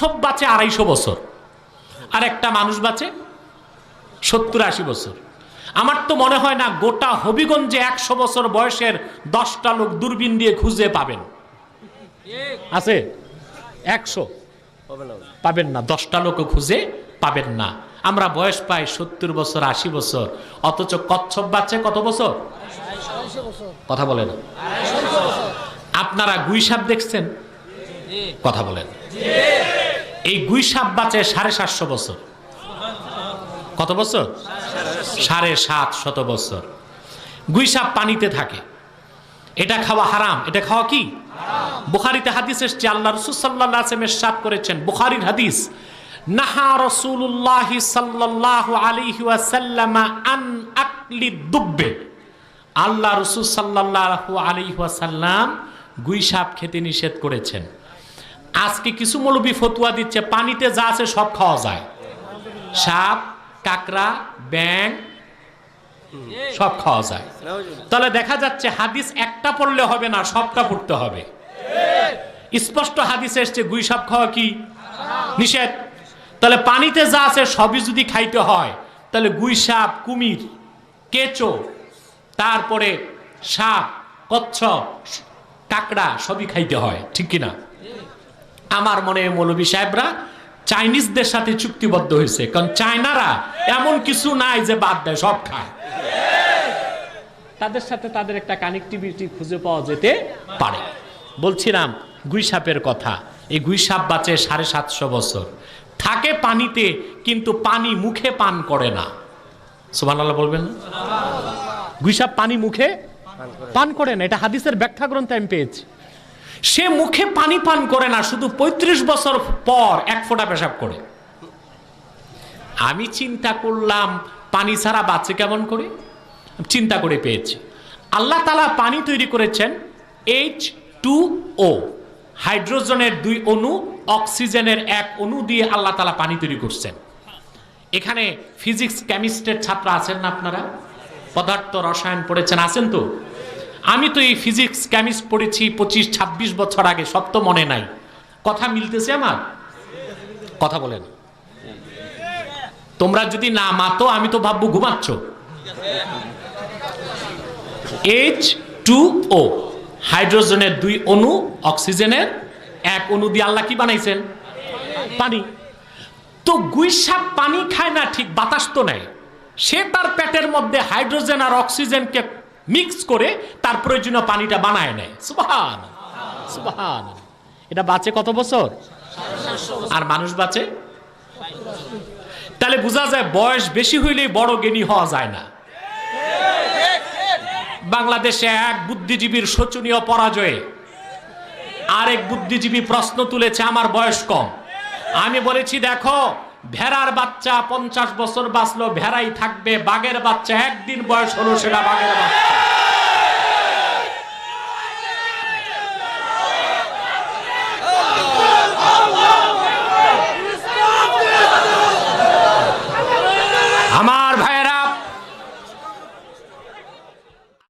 কচ্ছপ বাঁচে আড়াইশো বছর। আর একটা মানুষ বাঁচে সত্তর আশি বছর। আমার তো মনে হয় না গোটা হবিগঞ্জে একশো বছর বয়সের দশটা লোক দূরবীন দিয়ে খুঁজে পাবেন। আছে? একশো। পাবেন না, দশটা লোকও খুঁজে পাবেন না। আমরা বয়স পাই সত্তর বছর, আশি বছর। অথচ কচ্ছপ বাচ্চা কত বছর? কথা বলেন। আপনারা গুইসাপ দেখছেন? কথা বলেন। এই গুই সাপ বাঁচে সাড়ে সাতশো বছর। কত বছর? সাড়ে সাত শত বছর। গুই সাপ পানিতে থাকে। এটা খাওয়া হারাম। এটা খাওয়া কি? বুখারিতে হাদিস এসছে, আল্লাহ রসুল সাল্লাহ আসলামের সাত করেছেন। বুখারির হাদিস, নাহা রসুল্লাহি সাল্লাহ আলাইহি ওয়াসাল্লামা আন আকলি দুব্বে। আল্লাহ রসুল সাল্লাল্লাহু আলাইহি ওয়াসাল্লাম গুই সাপ খেতে নিষেধ করেছেন। আজকে কিছু মৌলবী ফতুয়া দিচ্ছে, পানিতে যা আছে সব খাওয়া যায়। সাপ, কাকড়া ব্যাং সব খাওয়া যায়। তাহলে দেখা যাচ্ছে হাদিস একটা পড়লে হবে না, সবটা পড়তে হবে। স্পষ্ট হাদিস এসছে, গুই সাপ খাওয়া কি? নিষেধ। তাহলে পানিতে যা আছে সবই যদি খাইতে হয়, তাহলে গুই সাপ, কুমির, কেঁচো, তারপরে সাপ কচ্ছপ কাকড়া সবই খাইতে হয়, ঠিক কিনা? আমার মনে মৌলবী সাহেবরা চাইনিজদের সাথে চুক্তিবদ্ধ হয়েছে, কারণ চায়নারা এমন কিছু নাই যে বাদ দেয়, সব খায়। তাদের সাথে তাদের একটা কানেক্টিভিটি খুঁজে পাওয়া যেতে পারে। বলছিলাম গুই সাপের কথা, এই গুই সাপ বাঁচে সাড়ে সাতশো বছর। থাকে পানিতে, কিন্তু পানি মুখে পান করে না। সুবহানাল্লাহ বলবেন না? গুই সাপ পানি মুখে পান করে না। এটা হাদিসের ব্যাখ্যা গ্রন্থে আমি পেয়েছি। সে মুখে পানি পান করে না, শুধু ৩৫ বছর পর এক ফোঁটা পেশাব করে। আমি চিন্তা করলাম, পানি ছাড়া বাঁচে কেমন করে? চিন্তা করে পেয়েছি। আল্লাহ তালা পানি তৈরি করেছেন এইচ টু ও হাইড্রোজেনের দুই অণু, অক্সিজেনের এক অণু দিয়ে আল্লাহ তালা পানি তৈরি করছেন। এখানে ফিজিক্স কেমিস্ট্রের ছাত্র আছেন না আপনারা? পদার্থ রসায়ন পড়েছেন, আছেন তো? আমি তো এই ফিজিক্স কেমিস্ট পড়েছি পঁচিশ, ছাব্বিশ বছর আগে, সব তো মনে নাই। কথা মিলতেছে আমার? কথা বলেন। তোমরা যদি না মাতো, আমি তো ভাববো ঘুমাচ্ছ। এইচ টু ও হাইড্রোজেনের দুই অণু অক্সিজেনের এক অণু দিয়ে আল্লাহ কি বানাইছেন? পানি। তো গুইসাপ পানি খায় না, ঠিক বাতাস তো নেয় সে তার পেটের মধ্যে হাইড্রোজেন আর অক্সিজেনকে মিক্স করে তার প্রয়োজনীয় পানিটা বানায় নেয়। সুবাহান সুবাহান এটা বাঁচে কত বছর? আর মানুষ বাঁচে? তাহলে বোঝা যায় বয়স বেশি হইলেই বড় জ্ঞানী হওয়া যায় না। বাংলাদেশে এক বুদ্ধিজীবীর শোচনীয় পরাজয়ে আরেক বুদ্ধিজীবী প্রশ্ন তুলেছে, আমার বয়স কম। আমি বলেছি, দেখো ভেড়ার বাচ্চা পঞ্চাশ বছর বাঁচলো, ভেড়াই থাকবে, বাঘের বাচ্চা, একদিন বয়স হলো সেটা বাঘের বাচ্চা।